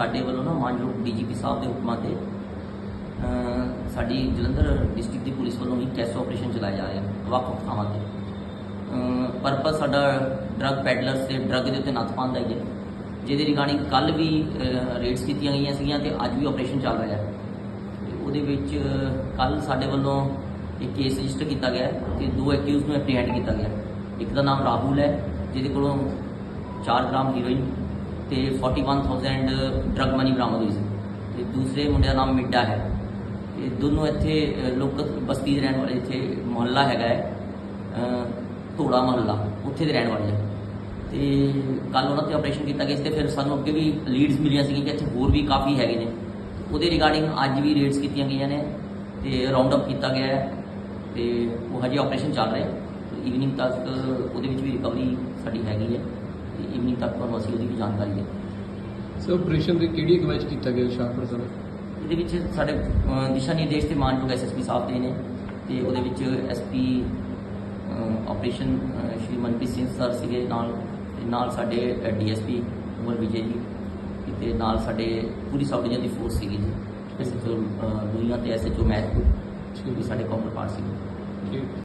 ਸਾਡੇ ਵੱਲੋਂ ਨਾ ਮਾਨਯੋਗ ਡੀਜੀਪੀ ਸਾਹਿਬ ਦੇ ਹੁਕਮਾਂ ਤੇ ਸਾਡੀ ਜਲੰਧਰ ਡਿਸਟ੍ਰਿਕਟ ਦੀ ਪੁਲਿਸ ਵੱਲੋਂ ਇੱਕ ਟੈਸਟ ਆਪਰੇਸ਼ਨ ਚਲਾਇਆ ਜਾ ਰਿਹਾ ਵੱਖ ਵੱਖ ਥਾਵਾਂ ਤੇ। ਪਰਪਸ ਸਾਡਾ ਡਰੱਗ ਪੈਡਲਰਸ ਤੇ ਡਰੱਗ ਦੇ ਉੱਤੇ ਨੱਥ ਪਾਉਣ ਦਾ ਹੀ ਹੈ। ਜਿਹਦੇ ਰਿਗਾਰਡਿੰਗ ਕੱਲ ਵੀ ਰੇਡਸ ਕੀਤੀਆਂ ਗਈਆਂ ਸੀਗੀਆਂ ਤੇ ਅੱਜ ਵੀ ਆਪਰੇਸ਼ਨ ਚੱਲ ਰਿਹਾ ਹੈ। ਉਹਦੇ ਵਿੱਚ ਕੱਲ ਸਾਡੇ ਵੱਲੋਂ ਇੱਕ ਕੇਸ ਰਜਿਸਟਰ ਕੀਤਾ ਗਿਆ ਹੈ ਤੇ ਦੋ ਐਕਿਊਜ਼ ਨੂੰ ਐਪਰੀਹੈਂਡ ਕੀਤਾ ਗਿਆ ਇੱਕ ਦਾ ਨਾਮ ਰਾਹੁਲ ਹੈ, ਜਿਹਦੇ ਕੋਲੋਂ 4 ਗ੍ਰਾਮ ਹੀਰੋਇਨ ਤੇ 41000 ਡਰਗ ਮਨੀ ਬਰਾਮਦ ਹੋਈ ਸੀ। ਤੇ ਦੂਸਰੇ ਮੁੰਡੇ ਦਾ ਨਾਮ ਮਿੱਡਾ ਹੈ। ਤੇ ਦੋਨੋਂ ਇੱਥੇ ਲੋਕਲ ਬਸਤੀ ਦੇ ਰਹਿਣ ਵਾਲੇ ਇੱਥੇ ਮੁਹੱਲਾ ਹੈਗਾ ਹੈ। ਅਹ, ਧੋੜਾ ਮੁਹੱਲਾ ਉੱਥੇ ਦੇ ਰਹਿਣ ਵਾਲੇ ਆ ਤੇ ਕੱਲ ਉਹਨਾਂ ਤੇ ਆਪਰੇਸ਼ਨ ਕੀਤਾ ਗਿਆ ਸੀ ਤੇ ਫਿਰ ਸਾਨੂੰ ਅੱਗੇ ਵੀ ਲੀਡਸ ਮਿਲੀਆਂ ਸੀਗੀਆਂ ਕਿ ਇੱਥੇ ਹੋਰ ਵੀ ਕਾਫੀ ਹੈਗੇ ਨੇ। ਉਹਦੇ ਰਿਗਾਰਡਿੰਗ ਅੱਜ ਵੀ ਰੇਡਸ ਕੀਤੀਆਂ ਗਈਆਂ ਨੇ ਤੇ ਰਾਉਂਡ ਅਪ ਕੀਤਾ ਗਿਆ ਹੈ ਤੇ ਉਹ ਹਜੇ ਆਪਰੇਸ਼ਨ ਚੱਲ ਰਿਹਾ ਹੈ। ਈਵਨਿੰਗ ਤੱਕ ਉਹਦੇ ਵਿੱਚ ਵੀ ਰਿਕਵਰੀ ਸਾਡੀ ਹੈਗੀ ਹੈ। ਤੇ ਈਵਨਿੰਗ ਤੱਕ ਤੁਹਾਨੂੰ ਅਸੀਂ ਉਹਦੀ ਵੀ ਜਾਣਕਾਰੀ ਦੇ ਸਰ ਆਪਰੇਸ਼ਨ ਦੀ ਕਿਹੜੀ ਅਗਵਾਈ 'ਚ ਕੀਤਾ ਗਿਆ ਸ਼ਾਹਪੁਰ ਸਰ ਇਹਦੇ ਵਿੱਚ ਸਾਡੇ ਦਿਸ਼ਾ ਨਿਰਦੇਸ਼ ਤੇ ਮਾਨਯੋਗ ਐਸਐਸਪੀ ਸਾਹਿਬ ਦੇ ਨੇ ਤੇ ਉਹਦੇ ਵਿੱਚ ਐਸਪੀ ਆਪਰੇਸ਼ਨ ਅਹ, ਸ਼੍ਰੀ ਮਨਪ੍ਰੀਤ ਸਿੰਘ ਸਰ ਸੀਗੇ ਨਾਲ ਤੇ ਨਾਲ ਸਾਡੇ ਡੀਐਸਪੀ ਉਮਰ ਵਿਜੇ ਜੀ ਤੇ ਨਾਲ ਸਾਡੇ ਪੂਰੀ ਸਬ ਡਿਵੀਜ਼ਨ ਦੀ ਫੋਰਸ ਸੀਗੀ ਜੀ। ਐਸਐਚਓ ਦੁਨੀਆ ਤੇ ਐਸਐਚਓ ਮੈਥ ਵੀ ਸਾਡੇ ਕਾਊਂਟਰ ਪਾਰਟ ਸੀਗੇ। ਠੀਕ।